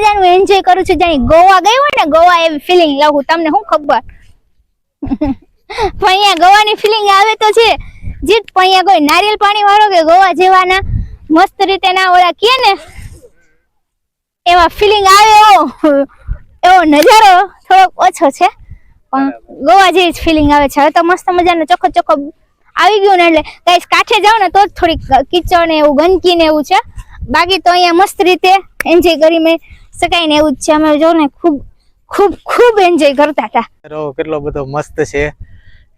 મજાનું એન્જોય કરું છું. જાણે ગોવા ગઈ હોય ને ગોવા એવી ફિલિંગ લાવું તમને શું ખબર? પણ અહીંયા ગોવાની ફિલિંગ આવે તો છે. જીત. પણ અહીંયા કોઈ નારિયેલ પાણી વાળો કે ગોવા જેવાના મસ્ત રીતે ના ઓલા કહે ને એવા ફિલિંગ આવે એવો. એવો નજારો થોડોક ઓછો છે. પણ ગોવા જેવી જ ફિલિંગ આવે છે. હવે તો મસ્ત મજાનો ચોખ્ખો ચોખ્ખો આવી ગયું ને એટલે કઈ કાંઠે જાવ ને તો જ થોડીક કિચડ ને એવું ગંદકી ને એવું છે. બાકી તો અહીંયા મસ્ત રીતે એન્જોય કરી મેં. શકાય ને એવું જ છે. અમે જો ને ખૂબ ખૂબ ખૂબ એન્જોય કરતા હતા. કેટલો બધો મસ્ત છે.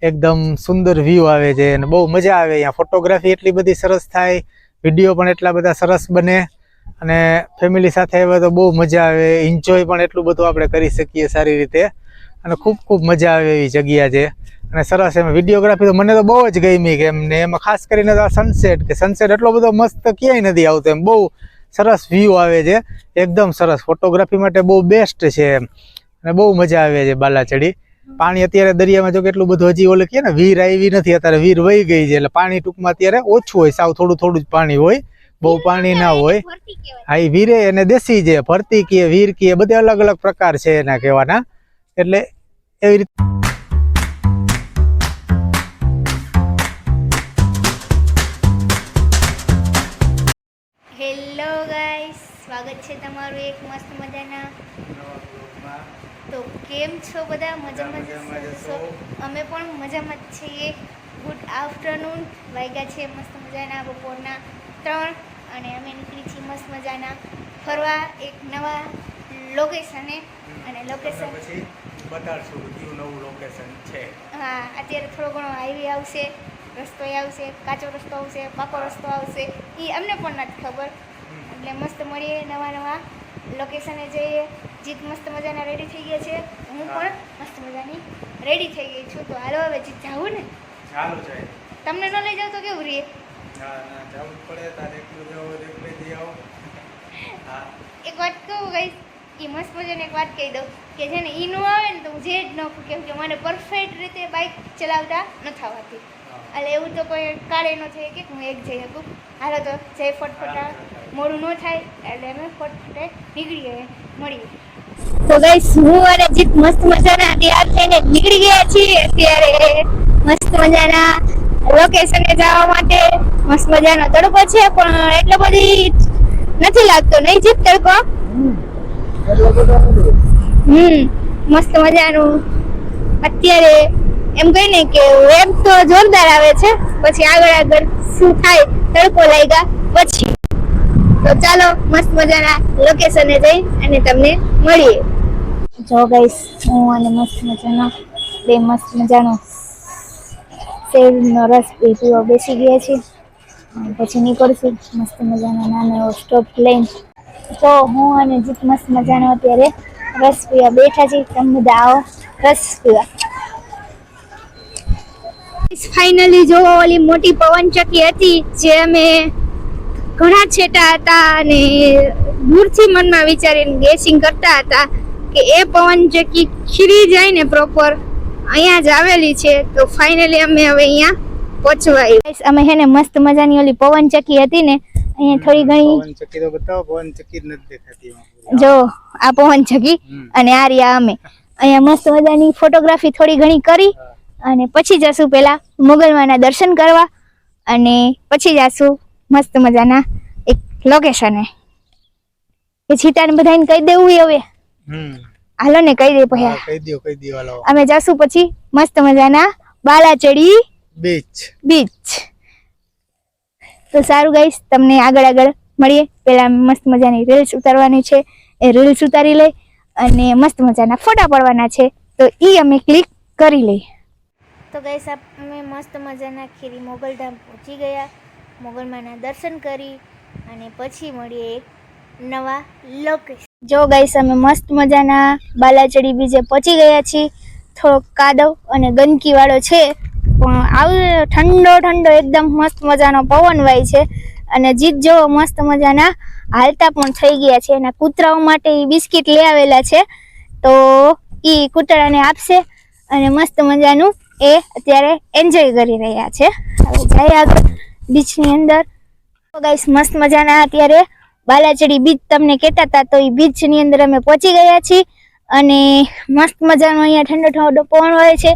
એકદમ સુંદર વ્યૂ આવે છે અને બહુ મજા આવે. અહીંયા ફોટોગ્રાફી એટલી બધી સરસ થાય. વીડિયો પણ એટલા બધા સરસ બને. અને ફેમિલી સાથે આવે તો બહુ મજા આવે. એન્જોય પણ એટલું બધું આપણે કરી શકીએ સારી રીતે. અને ખૂબ ખૂબ મજા આવે એવી જગ્યા છે. અને સરસ એમ વિડીયોગ્રાફી તો મને તો બહુ જ ગમી કે એમને એમાં ખાસ કરીને તો સનસેટ કે સનસેટ એટલો બધો મસ્ત ક્યાંય નથી આવતો એમ. બહુ સરસ વ્યૂ આવે છે. એકદમ સરસ. ફોટોગ્રાફી માટે બહુ બેસ્ટ છે એમ. અને બહુ મજા આવે છે બાલાચડી. પાણી અત્યારે દરિયામાં જો કેટલું બધું હજી ઓલે કહે ને વીર આવી નથી. અત્યારે વીર વહી ગઈ છે એટલે પાણી ટૂંકમાં અત્યારે ઓછું હોય. સાવ થોડું થોડું જ પાણી હોય. બહુ પાણી ના હોય. હા એ વીરે એને દેશી છે. ભરતી કીએ વીર કીએ બધે અલગ અલગ પ્રકાર છે એના કહેવાના. એટલે એવી રીતે સ્વાગત છે તમારું એક મસ્ત મજાના. તો કેમ છો બધા? મજામાં જ છો? અમે પણ મજામાં જ છીએ. ગુડ આફ્ટરનૂન વાગ્યા છે મસ્ત મજાના બપોરના ત્રણ અને અમે નીકળી છીએ મસ્ત મજાના. ફરવા એક નવા લોકેશને અને લોકેશન પછી બતાડશું કયું નવું લોકેશન છે. હા અત્યારે થોડો ઘણો હાઈવે આવશે રસ્તો આવશે કાચો રસ્તો આવશે પાકો રસ્તો આવશે એ અમને પણ નથી ખબર. એટલે મસ્ત મળીએ નવા નવા લોકેશને જઈએ. જીત મસ્ત મજાના રેડી થઈ ગયા છે. હું પણ મસ્ત મજાની રેડી થઈ ગઈ છું. તો હાલો હવે જીત જાવું ને? ચાલુ તમને ન લઈ જાવ તો કેવું રહીએ ના ના જવું જ પડે. તારે એકલું જવું હોય તો એકલે જઈ આવો. હા. એક વાત કહું ગઈ એ મસ્ત મજાની એક વાત કહી દઉં કે છે ને એ ન આવે ને તો હું જે જ ન કહું કેમ કે મને પરફેક્ટ રીતે બાઇક ચલાવતા નથી આવતી એટલે એવું તો કોઈ કાળે ન થાય કે હું એક જઈ શકું. હાલો તો જય ફટફટા. મોડું ન થાય એટલે અમે ફટફટે ગયા મળીએ. તો ગાઈસ હું અને જીત મસ્ત મજાના તૈયાર થઈને નીકળી ગયા છીએ. અત્યારે મસ્ત મજાના લોકેશને જવા માટે મસ્ત મજાનો તડકો છે, પણ એટલો બધી નથી લાગતો, નહીં જીત તડકો? હમ, મસ્ત મજાનું. અત્યારે એમ કહીને કે વેગ તો જોરદાર આવે છે. પછી આગળ આગળ શું થાય, તડકો લાગ્યા પછી. તો ચાલો, મસ્ત મજાના લોકેશને જઈ અને તમને મળીએ. જો ગાઈસ હું અને મસ્ત મજાનો, બે મસ્ત મજાનો સેવનો રસ પી પીવા બેસી ગયા છે પછી નીકળશું મસ્ત મજાનો નાનો એવો સ્ટોપ લઈને. તો હું અને જીત મસ્ત મજાનો અત્યારે રસ પીવા બેઠા છીએ. તમે બધા આવો રસ પીવા ફાઇનલી જો ઓલી મોટી પવન ચક્કી હતી, જે અમે ઘણા છેટા હતા અને દૂરથી મનમાં વિચારીને ગેસિંગ કરતા હતા કે એ પવનચક્કી ખીરી જાય ને પ્રોપર અહીંયા જ આવેલી છે તો ફાઇનલી અમે હવે અહીંયા પહોંચવાઈ અમે હે ને મસ્ત મજાની ઓલી પવનચક્કી હતી ને અહીંયા થોડી ઘણી પવન ચક્કી તો બતાવો પવન ચક્કી જ નથી દેખાતી જો આ પવન ચક્કી અને આ રહ્યા અમે. અહીંયા મસ્ત મજાની ફોટોગ્રાફી થોડી ઘણી કરી અને પછી જશું પેલા મોગલમાના દર્શન કરવા અને પછી જશું મસ્ત મજાના એક લોકેશને એ. છીટાને બધાને કહી દેવું હવે. હમ. હાલો ને કહી દે પહેલા કહી દો કહી દો હાલો. અમે જશું પછી મસ્ત મજાના બાલાચડી બીચ બીચ તો સારું ગાઈસ તમને આગળ આગળ મળીએ. પેલા મસ્ત મજાની રીલ્સ ઉતારવાની છે. એ રીલ્સ ઉતારી લઈ અને મસ્ત મજાના ફોટા પડવાના છે. તો એ અમે ક્લિક કરી લઈએ. તો ગાઈસ અમે મસ્ત મજાના ખીરી મોગલધામ પહોંચી ગયા. મોગલમાના દર્શન કરી અને પછી મળીએ એક નવા લોકેશન જો ગાઈસ અમે મસ્ત મજાના બાલાચડી બીજે પહોંચી ગયા છીએ. થોડોક કાદવ અને ગંદકી વાળો છે, પણ આવું ઠંડો ઠંડો એકદમ મસ્ત મજાનો પવન વાય છે. અને જીત જેવો, મસ્ત મજાના હાલતા પણ થઈ ગયા છે. એના કૂતરાઓ માટે એ બિસ્કિટ લઈ આવેલા છે. તો એ કૂતરાને આપશે અને મસ્ત મજાનું એ અત્યારે એન્જોય કરી રહ્યા છે. જાય આગળ. બીચની અંદર. તો ગાઈસ મસ્ત મજાના અત્યારે બાલાચડી બીચ તમને કહેતા હતા, તો એ બીચની અંદર અમે પહોંચી ગયા છીએ. અને મસ્ત મજાનો અહીંયા ઠંડો ઠંડો પવન હોય છે.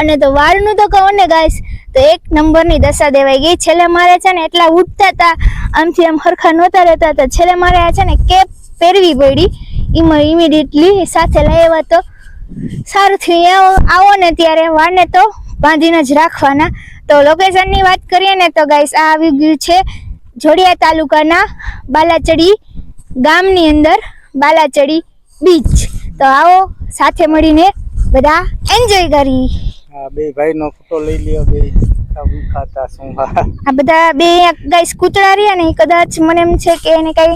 અને તો વાળનું તો કહો ને ગાઈસ તો એક નંબરની દશા દેવાઈ ગઈ. છેલ્લે મારે છે ને એટલા ઉઠતા હતા, આમથી આમ હરખા નહોતા રહેતા હતા. છેલ્લે મારે આ છે ને કેપ પહેરવી પડી. એમાં ઇમિડિયેટલી સાથે લઈ આવ્યા તો સારું થયું. આવો ને ત્યારે વાળને તો બાંધીને જ રાખવાના. તો લોકેશનની વાત કરીએ ને તો ગાઈસ આ આવી ગયું છે જોડિયા તાલુકાના બાલાચડી ગામની અંદર બાલાચડી બીચ તો આવો સાથે મળીને બધા એન્જોય કરી. હા બે ભાઈનો ફોટો લઈ લ્યો બે આ બધા બે ગાઈસ કૂતરા રહ્યા ને કદાચ મને એમ છે કે એને કઈ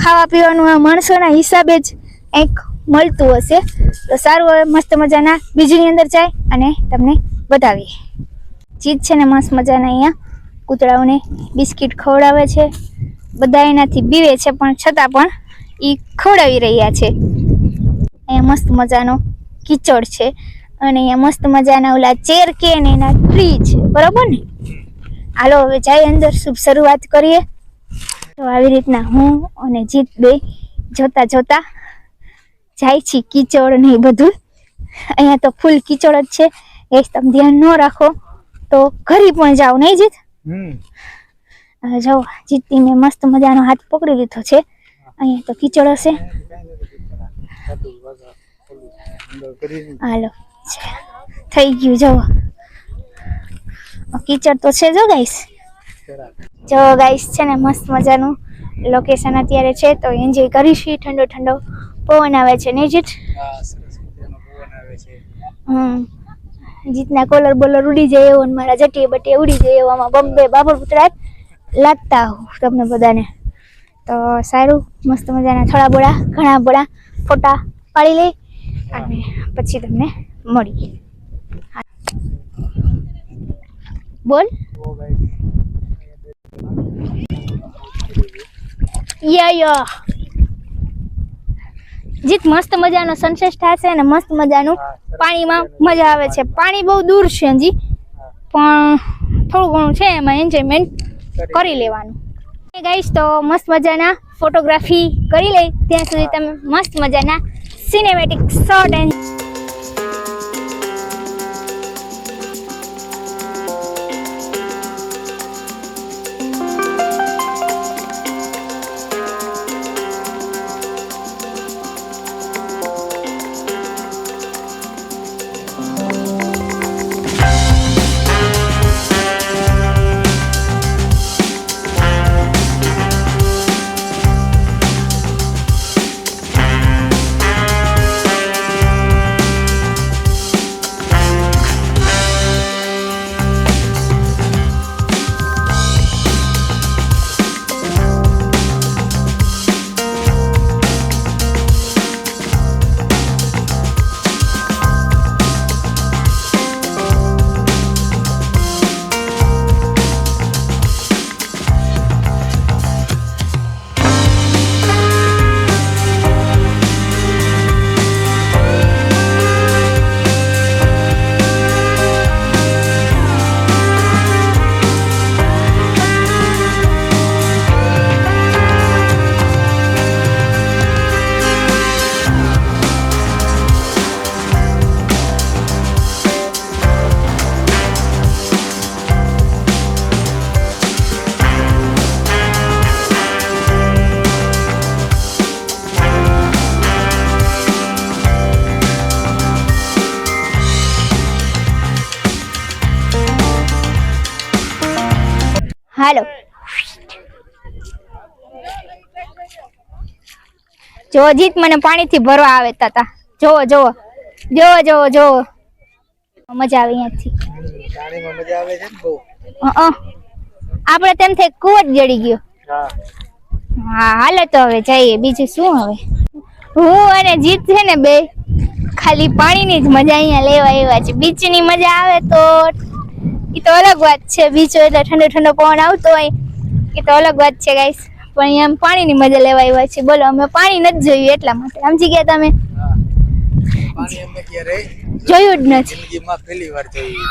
ખાવા પીવાનું આ માણસોના હિસાબે જ કંઈક મળતું હશે. તો સારું હવે મસ્ત મજાના બીજની અંદર જાય અને તમને બતાવીએ ચીજ છે ને મસ્ત મજાના અહીંયા. કૂતરાઓને બિસ્કિટ ખવડાવે છે. બધા એનાથી બીવે છે, પણ છતાં પણ એ ખવડાવી રહ્યા છે. અહીંયા મસ્ત મજાનો કિચડ છે અને અહીંયા મસ્ત મજાના ઓલા ચેર કે ને એના ટ્રી છે. બરાબર ને? હાલો, હવે જાય અંદર શુભ શરૂઆત કરીએ. તો આવી રીતના હું અને જીત બે જોતા જોતા જાય છે કિચડ ને બધું. અહીંયા તો ફૂલ કિચડ જ છે. એ તમે ધ્યાન ન રાખો તો ઘરી પણ જાઓ નહીં જીત? જાઓ જીતતી મેં મસ્ત મજાનો હાથ પકડી લીધો છે. અહીંયા તો કીચડ હશે. હાલો થઈ ગયું જવો કીચડ તો છે જો ગાઈસ જો ગાઈસ છે ને મસ્ત મજાનું લોકેશન અત્યારે છે તો એન્જોય કરીશું. ઠંડો ઠંડો પવન આવે છે ને જીત? હમ. જીતના કોલર બોલર ઉડી જાય એવો મારા જટીએ બટીએ ઉડી જાય એવો. આમાં બમ્બે બાબર પુતળા લાગતા તમને બધાને. તો સારું, મસ્ત મજાના થોડા બોળા, ઘણા બોળા, ફોટા પાડી લઈ અને પછી તમને મળીએ. બોલ. યા યા. જીત મસ્ત મજાનો સનસેટ થશે અને મસ્ત મજાનું પાણીમાં મજા આવે છે. પાણી બહુ દૂર છે હજી. પણ થોડું ઘણું છે એમાં એન્જોયમેન્ટ કરી લેવાનું. ગાઈશ તો મસ્ત મજાના ફોટોગ્રાફી કરી લઈ. ત્યાં સુધી તમે મસ્ત મજાના સિનેમેટિક શોર્ટ એન્ડ હાલો. જો જીત મને પાણીથી ભરવા આવે તાતા. જોવો જોવો જોવો જોવો જોવો મજા આવે અહીંયાથી. પાણીમાં મજા આવે છે બહુ? આપણે તેમ થઈ કુવત જડી ગયો. હા. હા હાલો તો હવે જઈએ. બીજું શું હવે? હું અને જીત છે ને બે. ખાલી પાણીની જ મજા અહીંયા લેવા આવ્યા છે. બીચની મજા આવે તો એ તો અલગ વાત છે. બીચ હોય તો ઠંડો ઠંડો પવન આવતો હોય. એ તો અલગ વાત છે ગાઈસ પણ અહીંયા આમ પાણીની મજા લેવા આવ્યા છે બોલો અમે પાણી નથી જોયું એટલા માટે. સમજી ગયા તમે? જોયું જ નથી. જિંદગીમાં પહેલી વાર જોયું.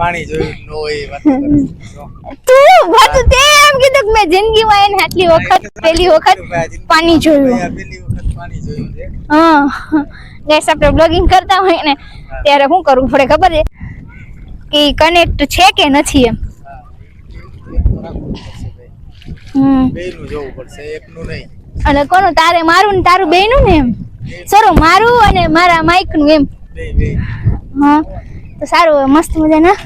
પાણી જોયું ન હોય એ વાતો. તું તે એમ કીધું કે મેં જિંદગીમાં એને આટલી વખત પહેલી વખત પાણી જોયું. પહેલી વખત પાણી જોયું છે. હા. ગેસ આપણે બ્લોગિંગ કરતા હોય ને, ત્યારે શું કરવું પડે ખબર છે? કે કનેક્ટ છે કે નથી એમ. હમ. જોવું કોનું? તારે મારું ને તારું બેનું ને એમ? સરો, મારું અને મારા માઇકનું એમ? હા, તો સારું મસ્ત મજાના?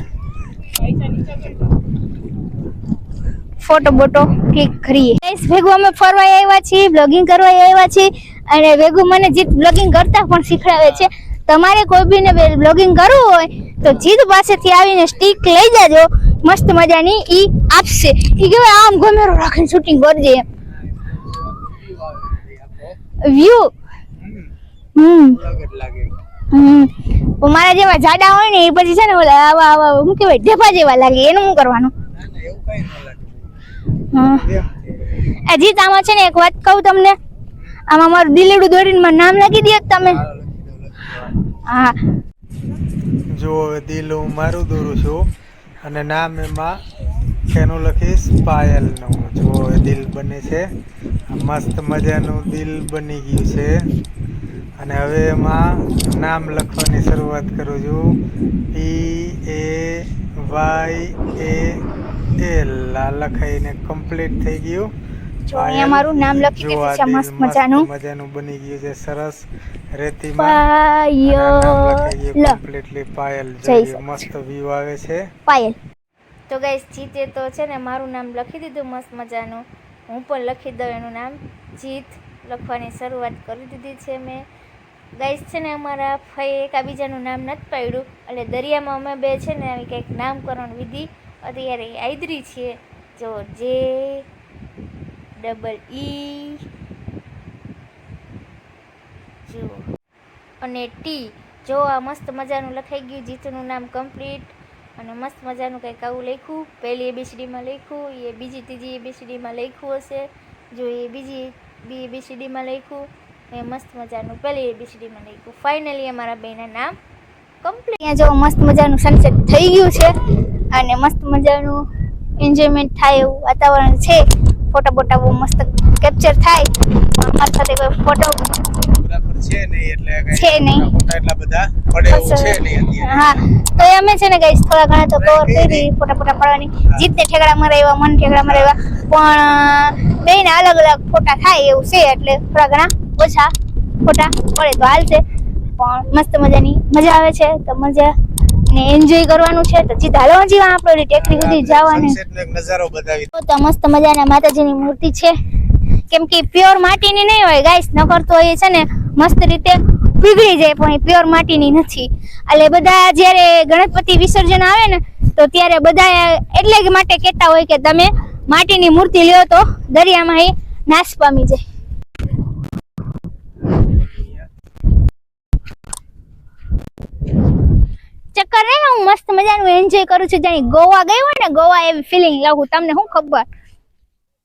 ફોટો બોટો ક્લિક કરીએ. ભેગું અમે ફરવા આવ્યા છીએ બ્લોગિંગ કરવા આવ્યા છીએ. અને વેગુ મને જીત બ્લોગિંગ કરતા પણ શીખડાવે છે. તમારે કોઈ બીને બ્લોગિંગ કરવું હોય તો જીત પાસેથી આવીને સ્ટીક લઈ જાજો. મસ્ત મજાની ઈ આપશે. ઈ કે આમ ગમેરો રાખીને શૂટિંગ કરજે. વ્યૂ હમ. મારા જેવા જાડા હોય ને એ પછી છે ને ઓલા આવા આવા શું કહેવાય ઢેફા જેવા લાગે એનું શું કરવાનું? હા એમ આ જીત આમાં છે ને એક વાત કહું તમને. આમાં મારું દિલેડું દોડીને મારું નામ લખી દે તમે. હા જો હવે દિલ હું મારું દોરું છું અને નામ એમાં એનું લખીશ પાયલનું. જો દિલ બને છે. મસ્ત મજાનું દિલ બની ગયું છે. અને હવે એમાં નામ લખવાની શરૂઆત કરું છું. પી એ વાય એ એલ આ લખાઈને કમ્પ્લીટ થઈ ગયું. જો અહીંયા મારું નામ લખી દીધું છે મસ્ત મજાનું. મજાનું બની ગયું છે સરસ રેતીમાં. પાયલ. કમ્પ્લીટલી પાયલ. જય જોઈએ મસ્ત વ્યૂ આવે છે. પાયલ. તો ગાઈસ જીતે તો છે ને મારું નામ લખી દીધું મસ્ત મજાનું. હું પણ લખી દઉં એનું નામ. જીત લખવાની શરૂઆત કરી દીધી છે મેં. ગાઈસ છે ને અમારા ફઈ એકાબીજાનું નામ નથી પાડ્યું. એટલે દરિયામાં અમે બે છે ને આવી કંઈક નામકરણ વિધિ અત્યારે આદરી છીએ. જો જે ડબલ ઈ જુઓ. અને ટી જો આ મસ્ત મજાનું લખાઈ ગયું, જીતનું નામ કમ્પ્લીટ અને મસ્ત મજાનું કંઈક આવું લખ્યું. પહેલી એબીસીડીમાં લખ્યું એ બીજી ત્રીજી એબીસીડીમાં લખ્યું હશે. જો એ બીજી બી એબીસીડીમાં લખ્યું, એ મસ્ત મજાનું પહેલી એબીસીડીમાં લખ્યું. ફાઇનલી અમારા બેના નામ કમ્પ્લીટ અહીંયા જો મસ્ત મજાનું સનસેટ થઈ ગયું છે. અને મસ્ત મજાનું એન્જોયમેન્ટ થાય એવું વાતાવરણ છે. ફોટા બોટા બહુ મસ્ત કેપ્ચર થાય. અમાર સાથે કોઈ ફોટો છે નહીં એટલે છે નહીં. એટલા બધા પડે એવું છે નહીં હા. તો અમે છે ને ગાઈસ થોડા ઘણા તો કવર કરી ફોટા ફોટા પાડવાની. જીતને ઠેકડા મરાવ્યા મન ઠેકડા મરાવ્યા. પણ બેયને અલગ અલગ ફોટા થાય એવું છે એટલે થોડા ઘણા ઓછા ફોટા પડે તો હાલશે. પણ મસ્ત મજાની મજા આવે છે. તો મજા ને એન્જોય કરવાનું છે. તો જીત હાલો હજી આપણે ટેકરી સુધી જવાનું નજારો બતાવી તો મસ્ત મજાના માતાજીની મૂર્તિ છે. કેમ કે પ્યોર માટીની નહીં હોય ગાઈસ નકર તો એ છે ને મસ્ત રીતે પીગળી જાય પણ એ પ્યોર માટીની નથી. એટલે બધા જ્યારે ગણપતિ વિસર્જન આવે ને તો ત્યારે બધા એટલે જ માટે કહેતા હોય કે તમે માટીની મૂર્તિ લ્યો તો દરિયામાં એ નાશ પામી જાય. ચક્કર રે હું મસ્ત મજાનું એન્જોય કરું છું. જાણે ગોવા ગઈ હોય ને ગોવા એવી ફિલિંગ લાવું તમને શું ખબર?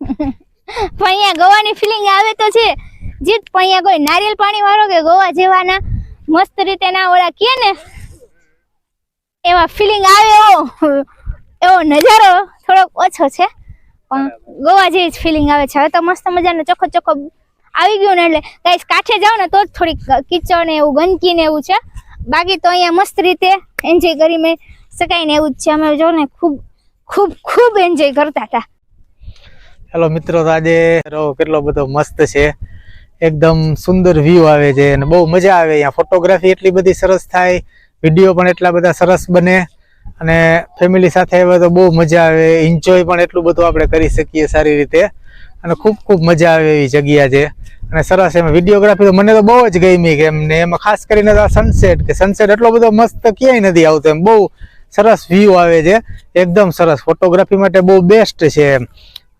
પણ અહીંયા ગોવાની ફિલિંગ આવે તો છે. જીત પણ અહીંયા કોઈ નારિયેલ પાણી વાળો કે ગોવા જેવાના મસ્ત રીતે ના ઓળા કહે ને એવા ફિલિંગ આવે એવો એવો નજારો થોડોક ઓછો છે. પણ ગોવા જેવી જ ફિલિંગ આવે છે. હવે તો મસ્ત મજાનો ચોખ્ખો ચોખ્ખો આવી ગયું ને એટલે ગાઈસ કાંઠે જાવ ને તો જ થોડીક કિચડ ને એવું ગંદકી ને એવું છે. બાકી તો અહીંયા મસ્ત રીતે એન્જોય કરી મેં. શકાય ને એવું જ છે. અમે જો ને ખૂબ ખૂબ ખૂબ એન્જોય કરતા હતા. હેલો મિત્રો, તો આજે રહો કેટલો બધો મસ્ત છે. એકદમ સુંદર વ્યૂ આવે છે અને બહુ મજા આવે. અહીંયા ફોટોગ્રાફી એટલી બધી સરસ થાય વીડિયો પણ એટલા બધા સરસ બને અને ફેમિલી સાથે આવે તો બહુ મજા આવે. એન્જોય પણ એટલું બધું આપણે કરી શકીએ સારી રીતે. અને ખૂબ ખૂબ મજા આવે એવી જગ્યા છે. અને સરસ એમાં વિડીયોગ્રાફી તો મને તો બહુ જ ગમી કે એમને. એમાં ખાસ કરીને તો સનસેટ કે સનસેટ એટલો બધો મસ્ત ક્યાંય નથી આવતો એમ. બહુ સરસ વ્યૂ આવે છે. એકદમ સરસ. ફોટોગ્રાફી માટે બહુ બેસ્ટ છે એમ.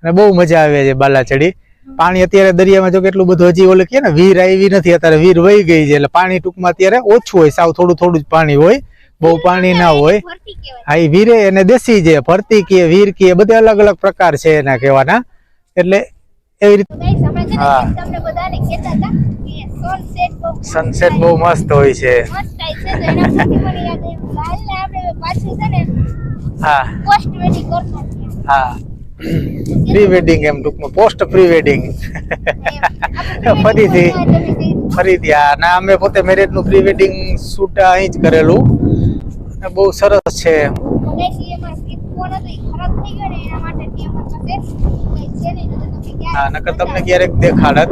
અને બહુ મજા આવે છે બાલાચડી. પાણી અત્યારે દરિયામાં જો કેટલું બધું હજી ઓલે કે ને વીર આવી નથી. અત્યારે વીર વહી ગઈ છે. એટલે પાણી ટૂંકમાં અત્યારે ઓછું હોય. સાવ થોડું થોડું જ પાણી હોય. બહુ પાણી ના હોય. હા એ વીરે એને દેશી છે ભરતી કીએ વીર કીએ બધે અલગ અલગ પ્રકાર છે એના કહેવાના. એટલે એવી રીતે હા. સનસેટ બહુ મસ્ત હોય છે. હા. હા. પ્રી વેડિંગ એમ ટૂંકમાં પોસ્ટ પ્રી વેડિંગ ફરીથી. ફરીથી આ ના અમે પોતે મેરેજનું પ્રી વેડિંગ શૂટ અહીં જ કરેલું. અને બહુ સરસ છે. એમાં skip ફોન હતો? એ ખરાબ થઈ ગયો ને એના માટે જે અમારી પાસે કંઈ છે નહીં નહીંતર તમે ક્યાંય હા નકર તમને ક્યારેક દેખાડત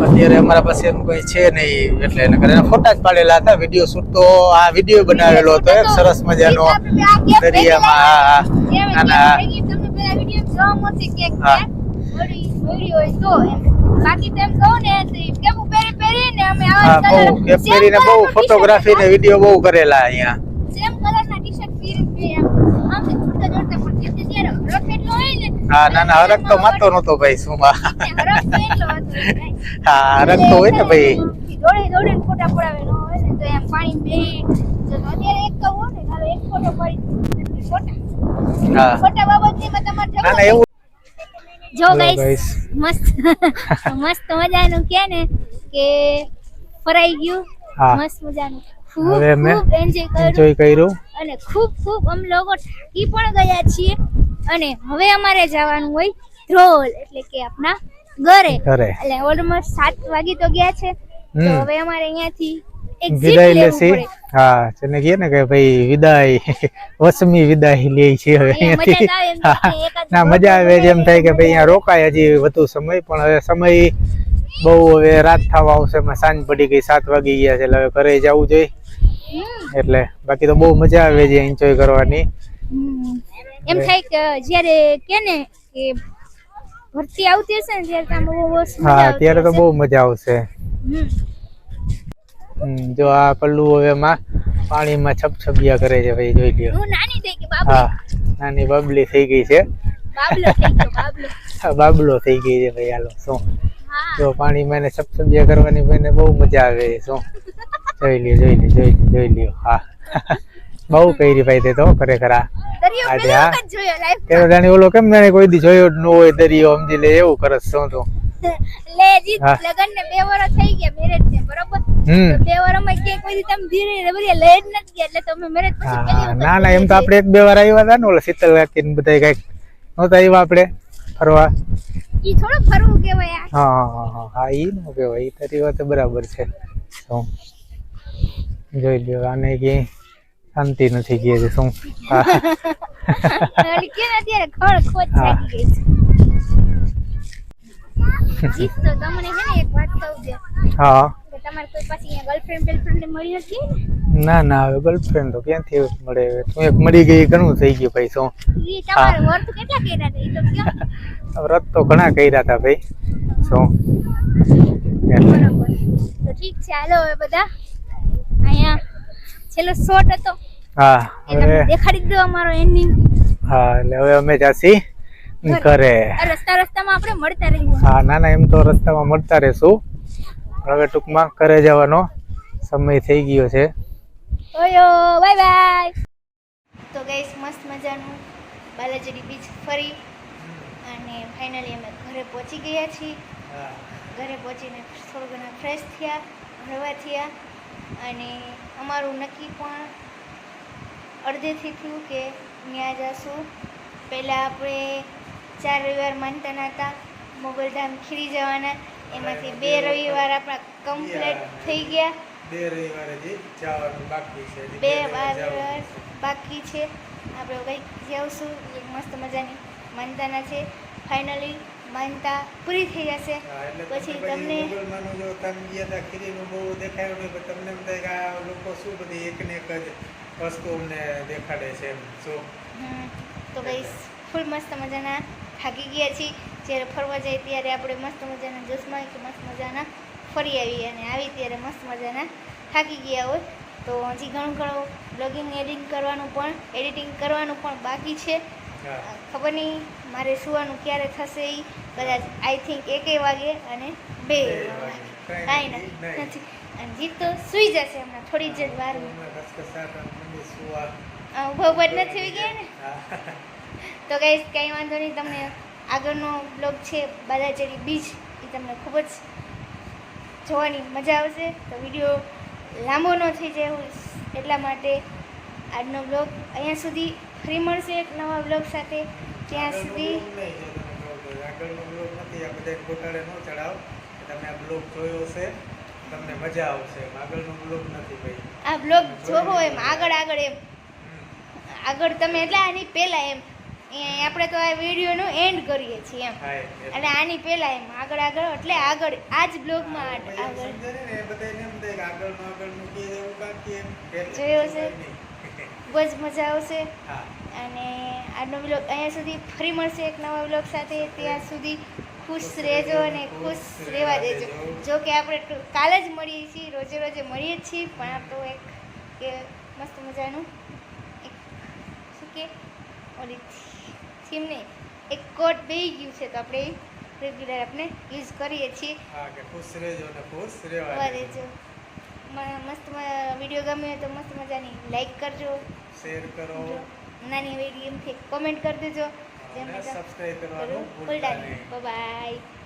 અત્યારે અમારા પાસે એમ કઈ છે નહીં એટલે નકર એના ફોટા જ પાડેલા હતા વીડિયો શૂટ તો આ વીડિયો બનાવેલો હતો એક સરસ મજાનો દરિયામાં હા, હા. ના, ના. હા. હા પહેરીને બહુ ફોટોગ્રાફી ને વીડિયો બહુ કરેલા અહીંયા હા ના ના હરક તો માતો નતો ભાઈ શું ભાઈ. હા હરક તો હોય ને ભાઈ. દોડી દોડીને ફોટા પડાવે ન હોય ને તો એમ પાણી બે અત્યારે એક તો હોય ને હાલો એક ફોટો પાડી ફોટા. હા. ફોટા બાબતની તમારે ના ના એવું જો ગાઈસ. મસ્ત મસ્ત મજાનું કે ને કે ફરાઈ ગયું. મસ્ત મજાનું. ખૂબ ખૂબ એન્જોય કર્યું. અને ખૂબ ખૂબ અમે લોકો થાકી પણ ગયા છીએ. અને હવે અમારે જવાનું હોય ધ્રોલ એટલે કે આપણા ઘરે. એટલે ઓલમોસ્ટ સાત વાગી તો ગયા છે. તો હવે અમારે અહીંયાથી વિદાય લેસી હા તને કહે ને કે ભાઈ વિદાય વસમી વિદાય લે છે હવે. ના મજા આવે એમ થાય કે ભાઈ અહીંયા રોકાય હજી વધુ સમય પણ હવે સમય બહુ હવે રાત થવા આવશે એમાં સાંજ પડી ગઈ સાત વાગી ગયા છે એટલે હવે ઘરે જવું જોઈએ. એટલે બાકી તો બહુ મજા આવે છે એન્જોય કરવાની. એમ થાય કે જ્યારે કે ને કે ભરતી આવતી હશે ને ત્યારે તમે બહુ હા ત્યારે તો બહુ મજા આવશે. જો આ પલ્લુ હવે માં પાણીમાં છપછપિયા કરે છે ભાઈ જોઈ લ્યો. હું નાની થઈ ગઈ બાબલી. હા નાની બાબલી થઈ ગઈ છે. બાબલો થઈ ગયો બાબલો. બાબલો થઈ ગઈ છે ભાઈ હાલો શું? જો પાણીમાં એને છપછપિયા કરવાની ભાઈને બહુ મજા આવે છે શું? જોઈ લ્યો જોઈ લ્યો જોઈ લ્યો જોઈ લ્યો હા. બહુ કરી ભાઈ તે તો ખરેખર આ. આજે હા તે તો જાણે ઓલો કેમ જાણે કોઈ દી જોયો જ ન હોય દરિયો સમજી લે એવું કરસ શું તું. લે. લગન ને બે વર્ષ થઈ ગયા મેરેજ ને બરોબર? હમ. તો બે વર્ષમાં કોઈ દી તમે ધીરે ધીરે બધી નથી ગયા એટલે તમે મેરેજ પછી હા ના ના એમ તો આપણે એક બે વાર આવ્યા હતા ને ઓલા શીતલ કાકી ને બધા કંઈક. નહોતા આવ્યા આપણે ફરવા. ઈ થોડું ફરવું કહેવાય હા હા હા હા ઈ નો કહેવાય ઈ તારી વાત બરાબર છે. જોઈ લ્યો આને ક્યાંય શાંતિ નથી છે શું? ને ને હવે ગર્લફ્રેન્ડ તો ક્યાંથી મળે? હવે તું એક મળી ગઈ ઘણું થઈ ગયું ભાઈ શું? વ્રત તો ઘણા કર્યા હતા ભાઈ શું? ઠીક છે હાલો હવે બધા. અહીંયા છેલ્લો શોટ હતો. હા હવે દેખાડી દો અમારો એન્ડિંગ હા એટલે હવે અમે જાસી ઘરે. રસ્તા રસ્તામાં આપણે મળતા રહીશું હા ના ના એમ તો રસ્તામાં મળતા રહેશું. હવે ટૂંકમાં ઘરે જવાનો સમય થઈ ગયો છે. ઓયો બાય બાય તો ગઈસ મસ્ત મજાનું. બાલાજી બીચ ફરી. અને ફાઇનલી અમે ઘરે પહોંચી ગયા છીએ. ઘરે પહોંચીને થોડું ઘણા ફ્રેશ થયા હળવા થયા. અને અમારું નક્કી પણ અડધેથી થયું કે ત્યાં જશું. પહેલાં આપણે ચાર રવિવાર માનતાના હતા મોગલધામ ખીરી જવાના. એમાંથી બે રવિવાર. આપણા કમ્પ્લીટ થઈ ગયા. બે રવિવારે જવાનું બાકી છે બે વાર બાકી છે. આપણે કંઈક જાવશું. એક મસ્ત મજાની માનતાના છે. ફાઇનલી માનતા પૂરી થઈ જશે. પછી તમને જો તમે ગયા હતા ખીરીનું બહુ દેખાયું નહીં પણ તમને એમ થાય કે આ લોકો શું બધી એક ને એક જ વસ્તુ અમને દેખાડે છે એમ. શું? તો ભાઈ ફૂલ મસ્ત મજાના થાકી ગયા છીએ. જ્યારે ફરવા જાય ત્યારે આપણે મસ્ત મજાના જોશમાં કે મસ્ત મજાના ફરી આવીએ અને આવી ત્યારે મસ્ત મજાના થાકી ગયા હોય. તો હજી ઘણું ઘણું બ્લોગિંગ એડિટિંગ કરવાનું પણ એડિટિંગ કરવાનું પણ બાકી છે. ખબર નહીં મારે સુવાનું ક્યારે થશે એ કદાચ આઈ થિંક એકે વાગે અને બે વાગે. કાંઈ નથી અને જીત તો સૂઈ જશે હમણાં થોડી જ વારમાં ઊભા ઊભો જ નથી થઈ ગયા ને? તો ગાઈસ કંઈ વાંધો નહીં તમને આગળનો બ્લોગ છે બાદાચેરી બીચ એ તમને ખૂબ જ જોવાની મજા આવશે. તો વીડિયો લાંબો ન થઈ જાય એટલા માટે આજનો બ્લોગ અહીંયા સુધી ફરી મળશે એક નવા બ્લોગ સાથે. ત્યાં સુધી આગળનો બ્લોગ નથી આ બધા ગોટાળે ન ચડાવ તમે આ બ્લોગ જોયો હશે તમને મજા આવશે આગળનો બ્લોગ નથી ભાઈ આ બ્લોગ જોવો એમ આગળ આગળ એમ. આગળ તમે એટલે આની પહેલાં એમ. આપણે તો આ વિડીયોનું એન્ડ કરીએ છીએ એમ. અને એટલે આની પહેલાં એમ આગળ આગળ એટલે આગળ આ જ બ્લોગમાં આગળ. જોયો છે? બહુ જ મજા આવશે. અને આજનો બ્લોગ અહીંયા સુધી ફરી મળશે એક નવા બ્લોગ સાથે. ત્યાં સુધી ખુશ રહેજો અને ખુશ રહેવા દેજો. જો કે આપણે કાલે જ મળીએ છીએ રોજે રોજે મળીએ જ છીએ પણ આ તો એક કે મસ્ત મજાનું એક શું કે? ઓલી થીમ નહીં એક કોટ બેહી ગયું છે તો આપણે રેગ્યુલર આપણે યુઝ કરીએ છીએ. હા કે ખુશ રહેજો અને ખુશ રહેવા દેજો. મસ્ત વીડિયો ગમ્યો તો મસ્ત મજાની લાઈક કરજો. શેર કરો. નાની એવી કોમેન્ટ કરી દેજો. સબસ્ક્રાઇબ કરવાનું ભૂલતા નહીં. બાય